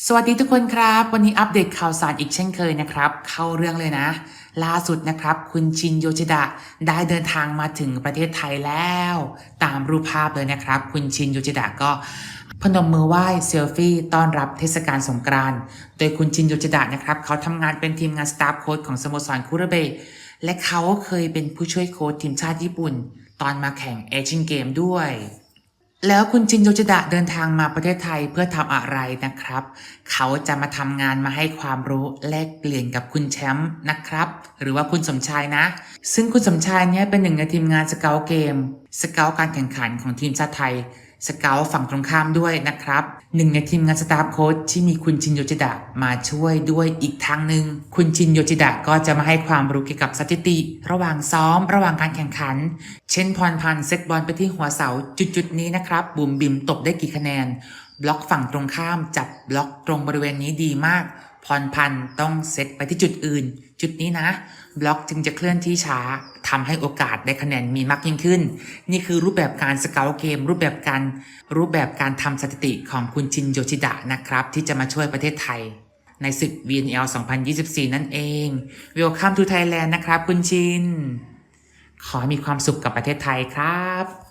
สวัสดีทุกคนครับ วันนี้อัปเดตข่าวสารอีกเช่นเคยนะครับ เข้าเรื่องเลยนะ ล่าสุดนะครับ คุณชินโยจิดะได้เดินทางมาถึงประเทศไทยแล้ว ตามรูปภาพเลยนะครับ คุณชินโยจิดะก็พนมมือไหว้เซลฟี่ต้อนรับเทศกาลสงกรานต์โดยคุณชินโยจิดะนะครับ เขาทำงานเป็นทีมงานสตาฟโค้ชของสโมสรคุระเบและเขาเคยเป็นผู้ช่วยโค้ชทีมชาติญี่ปุ่น ตอนมาแข่งเอเชียนเกมด้วย แล้วคุณจินโยจิดะเดินทางมาประเทศไทยเพื่อทำอะไรนะครับ เขาจะมาทำงานมาให้ความรู้แลกเปลี่ยนกับคุณแชมป์นะครับ หรือว่าคุณสมชายนะ ซึ่งคุณสมชายเนี่ยเป็นหนึ่งในทีมงานสเกลเกมสเกลการแข่งขันของทีมชาติไทย สเกลฝั่งตรงข้ามด้วยนะครับหนึ่งในทีมงานสตาฟโค้ชที่มีคุณชินโยจิดะมาช่วยด้วยอีกทางหนึ่งคุณชินโยจิดะก็จะมาให้ความรู้เกี่ยวกับสถิติ ระหว่างซ้อม ระหว่างการแข่งขัน เช่นพรพันธ์เซตบอลไปที่หัวเสาจุดๆนี้นะครับบุ๋มบิมตบได้กี่คะแนน บล็อกฝั่งตรงข้ามจับบล็อกตรงบริเวณนี้ดีมากพรพันธ์ต้องเซตไปที่จุดอื่น จุดนี้นะ บล็อกจึงจะเคลื่อนที่ช้า ทำให้โอกาสได้คะแนนมีมากยิ่งขึ้น นี่คือรูปแบบการสเกลเกม รูปแบบการรูปแบบการทำสถิติของคุณชินโยชิดะนะครับ ที่จะมาช่วยประเทศไทย ในศึก VNL 2024 นั่นเอง Welcome to Thailand นะครับ คุณชิน ขอให้มีความสุขกับประเทศไทยครับ